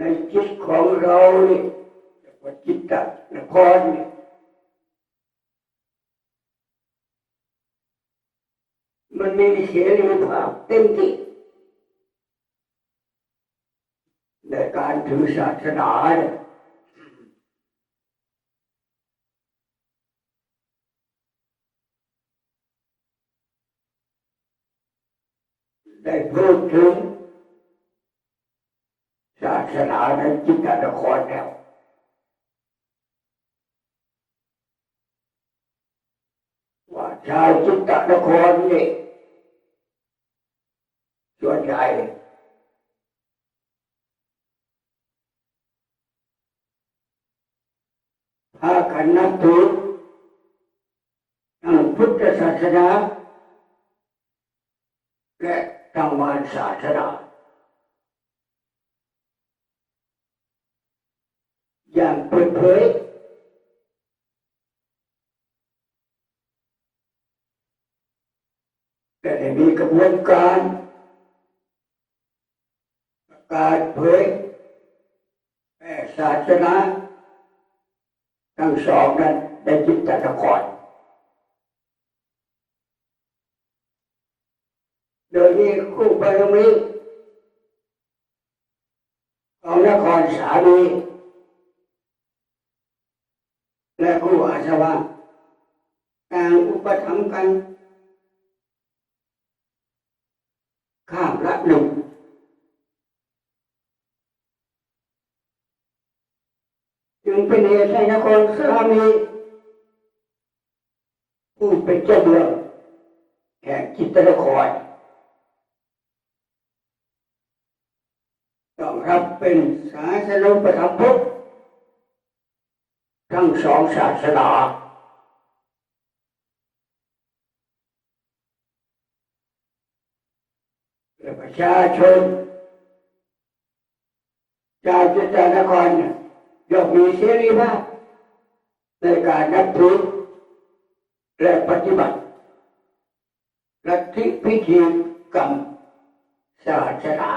ในจิตของเราเนี่ยว่าจิตตนครเนี่ยมันมีเสรีภาพเต็มที่ในการถือศาสนาเนี่ยได้พูดถึง นาในจิตนครแล้วว่าชาวจิตนครนี่ส่วนใหญ่พากันนับถือทางพุทธศาสนาและทางมารศาสนาอย่างเปิดเผย แต่ได้ มีกระบวนการการเผยแพร่ศาสนาทั้งสองนั้นได้จิตตนครโดยมีคู่บารมีของนครสามีและคู่อาสวะต่างอุปถัมภ์กัน ข้ามละหนึ่งจึงเป็นเหตุให้นครสามีผู้เป็นเจ้าเมืองแห่งจิตตนครต้องรับเป็นศาสนุปถัมภกทั้งสองศาสนา ชาชนชาวจิตนครเนี่ยย่อมมีเสรีภาพในการนับถือและปฏิบัติลัทธิพิธีกรรมศาสนา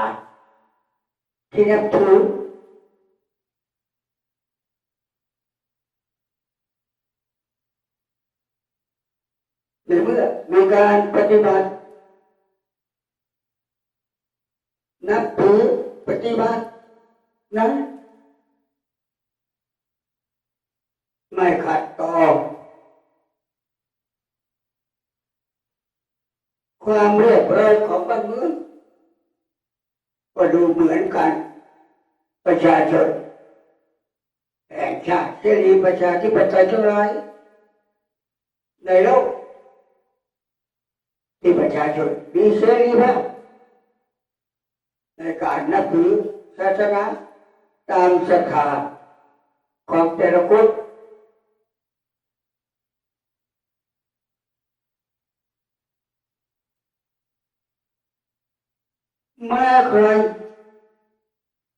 ที่นับถือในเมื่อมีการปฏิบัติ นับถือปฏิบัตินั้น ไม่ขัดต่อ ความเรียบร้อยของบ้านเมืองก็ดูเหมือนกัน ประชาชนแห่งชาติเสรีประชาธิปไตยทั้งหลายในโลกที่ประชาชนมีเสรีภาพในการนับถือศาสนาตามศรัทธาของแต่ละคน มาใคร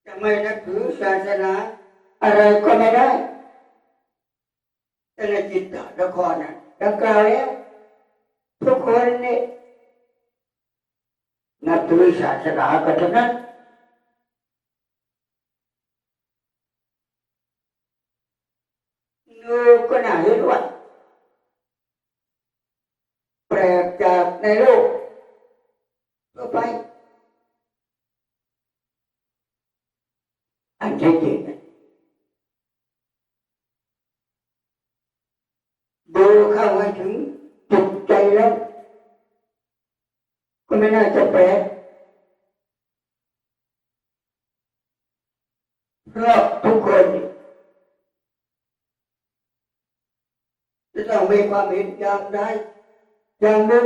จะไม่นับถือศาสนา อะไรก็ไม่ได้แต่ในจิตตนครน่ะดังกล่าวแล้วทุกคนนี่นับถือศาสนากันทั้งนั้นนูก็น่าเห็นว่าแปลกจากในโลก ก็ไม่น่าจะแปลกเพราะทุกคนจะต้องมีความเห็นอย่างใดอย่างหนึ่ง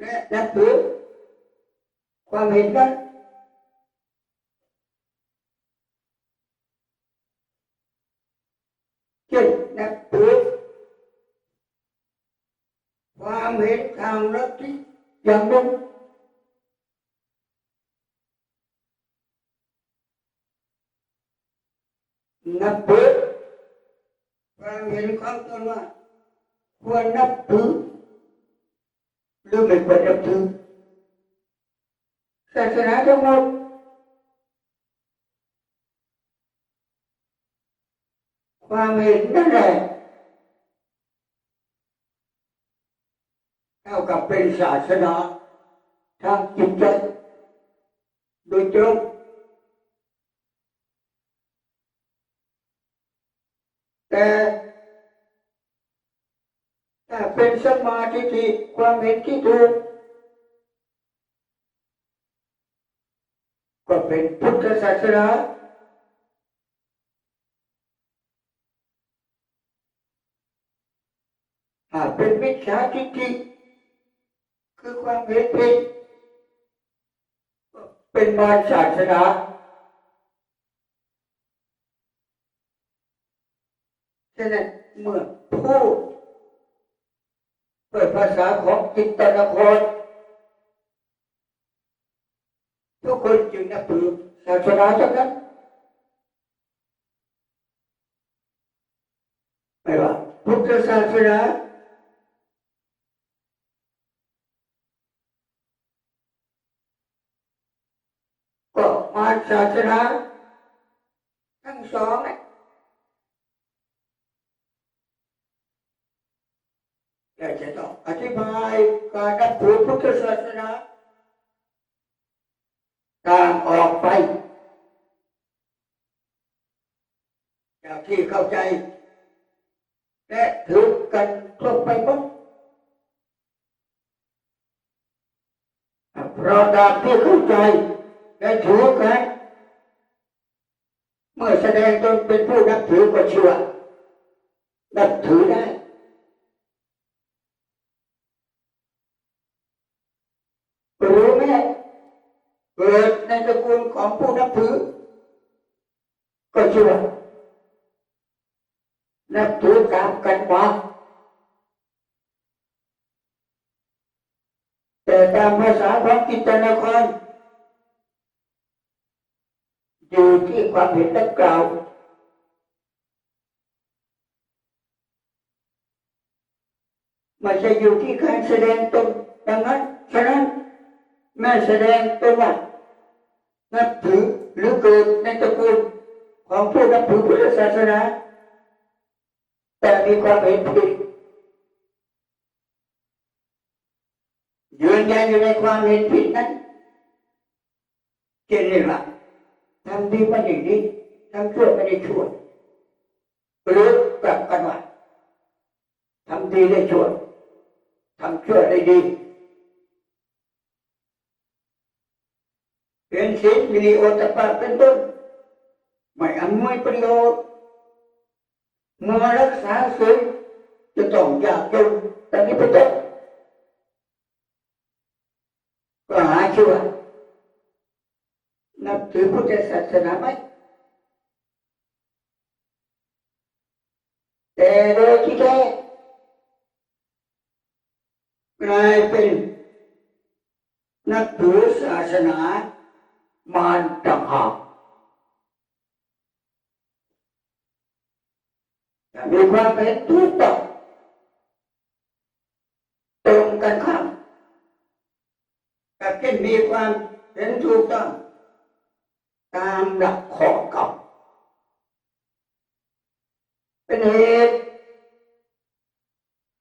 และนับถือความเห็นนั้นเช่นนับ hết cao rất thích chẳng đúng. Nắp bếp và miền không tôi nói qua nắp thứ lưu mình bật nắp thứ sẽ sẽ nói cho một. Qua miền nó này ทั้งหมดความเห็นนั่นแหละเท่ากับเป็นศาสนาทางจิตใจโดยตรงแต่ถ้าเป็นสมาธิที่ความเห็นที่ถูกก็เป็นพุทธศาสนาหาเป็นมิจฉาทิฏฐิ คือความเห็นผิดเป็นมารศาสนาฉะนั้นเมื่อพูดเปิดภาษาของจิตตนครทุกคนจึงนับถือศาสนาทั้งนั้นไม่ว่าพุทธศาสนา ก็มาศาสนาทั้งสองน่ะอยากจะต้องอธิบายการนับถือพุทธศาสนาต่างออกไป จากที่เข้าใจ และถือกันทั่วไปหมดเพราะตามที่เข้าใจ และถือกันเมื่อแสดงตนเป็นผู้นับถือก็เชื่อนับถือได้รู้ไหมเกิดในตระกูลของผู้นับถือ ก็เชื่อนับถือตามกันมาแต่ตามภาษาของกิตนคร อยู่ที่ความเห็นดังกล่าวไม่ใช่อยู่ที่การแสดงตนดังนั้นฉะนั้นแม่แสดงตัวว่านับถือหรือเกิดในตระกูลของผู้นับถือพุทธศาสนา แต่มีความเห็นผิดยืนยันอยู่ในความเห็นผิดนั้นเจนเรียกว่า ทำดีไม่ได้ดีทำชั่วไม่ได้ชั่วหรือกลับกันว่าทำดีได้ชั่วทำชั่วได้ดีเป็นศีลมีโอตปะเป็นต้นไม่อำนวยประโยชน์เมื่อรักษาศีลจะต้องยากจนแต่นี้เป็นต้นก็หาชื่อนับ ถือพุทธศาสนาไหมแต่โดยที่แท้กลายเป็นนับถือศาสนามารต่างหากแต่มีความเป็นทุกข์ต้องตรงกันข้ามกับที่มีความเห็นถูกต้อง ตามหลักของกรรมเป็นเหตุ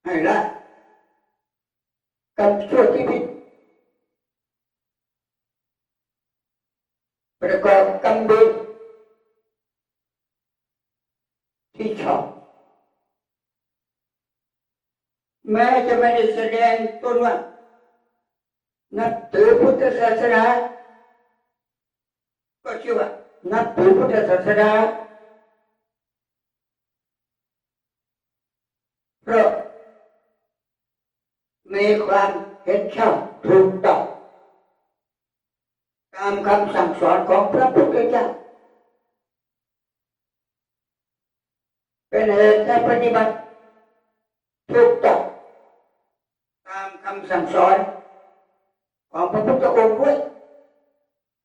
ให้ละกับชั่วที่ผิดประกอบกรรมดีที่ชอบแม้จะไม่ได้แสดงตนว่านับถือพุทธศาสนา ก็ชื่อว่านับถือพุทธศาสนาเพราะมีความเห็นชอบถูกต้องตามคำสั่งสอนของพระพุทธเจ้าเป็นเหตุให้ปฏิบัติถูกต้องตามคำสั่งสอนของพระพุทธองค์ด้วย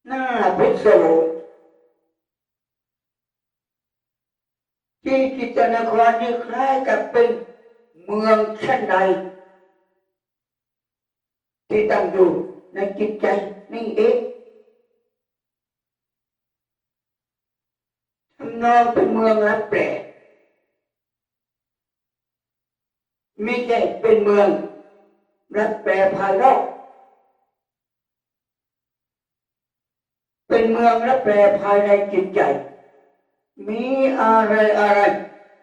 หน้าพิศวงที่กิจนครนี่คล้ายกับเป็นเมืองชั้นใดที่ตั้งอยู่ในจิตใจนี่เองทำนองเป็นเมืองรับแปลไม่ใช่เป็นเมืองรับแปลภายนอก เป็นเมืองรัฐแปรภายในจิตใจ มีอะไรอะไร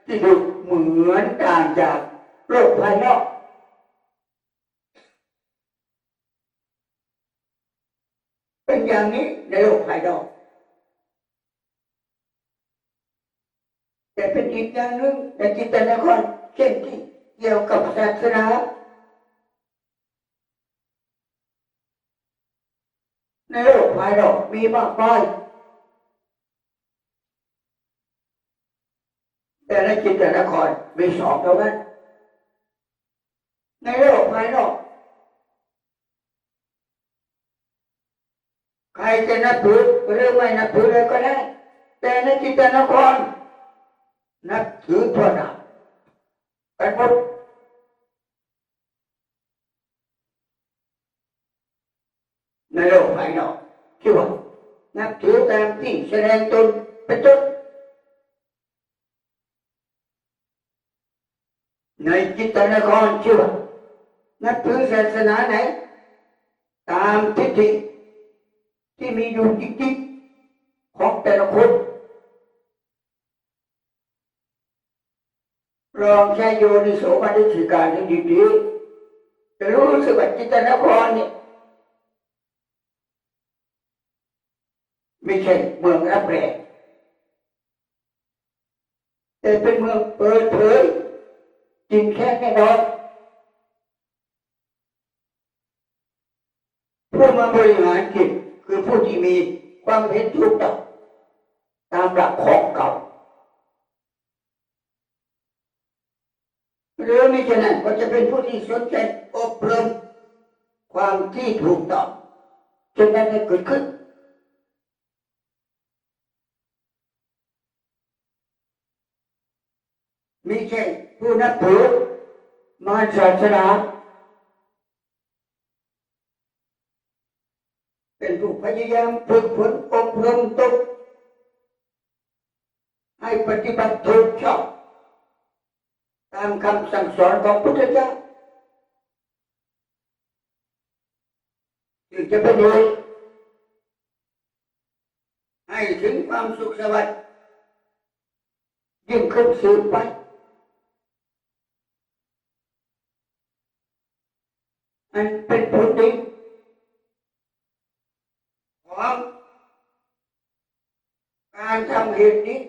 ที่ดูเหมือนต่างจากโลกภายนอกเป็นอย่างนี้ในโลกภายนอกแต่เป็นอีกอย่างหนึ่งในจิตนครเช่นที่เกี่ยวกับศาสนา ใน โลกภายนอกมีมากมายแต่ในจิตแต่นครมีสองเท่านั้นในโลกภายนอกใครจะนับถือหรือไม่นับถือเลยก็ได้แต่ในจิตแต่นครนับถือทั่วหน้ากันหมดในโลกภายนอก ที่ว่านับถือตามที่แสดงตนเป็นต้นในจิตนครชื่อว่านับถือศาสนาไหน ตามทิฏฐิที่มีอยู่จริงๆของแต่ละคนลองใช้โยนิโสมนสิการให้ดีๆจะรู้สึกว่าจิตนครเนี่ย ไม่ใช่เมืองรับแรงแต่เป็นเมืองเปิดเผยจริงแค่แน่นอนผู้มาบริหารจิตคือผู้ที่มีความเห็นถูกต้องตามหลักของเก่าหรือไม่ฉะนั้นก็จะเป็นผู้ที่สนใจอบรมความที่ถูกต้องจนนั้นให้เกิดขึ้น ไม่ใช่ผู้นับถือมารศาสนาเป็นผู้พยายามฝึกฝนอบรมตนให้ปฏิบัติถูกชอบตามคำสั่งสอนของพุทธเจ้าจึงจะประโยชน์ให้ถึงความสุขสวัสดิ์ยิ่งขึ้นสืบไป อันเป็นผลดีของการทำเหตุนี้นี่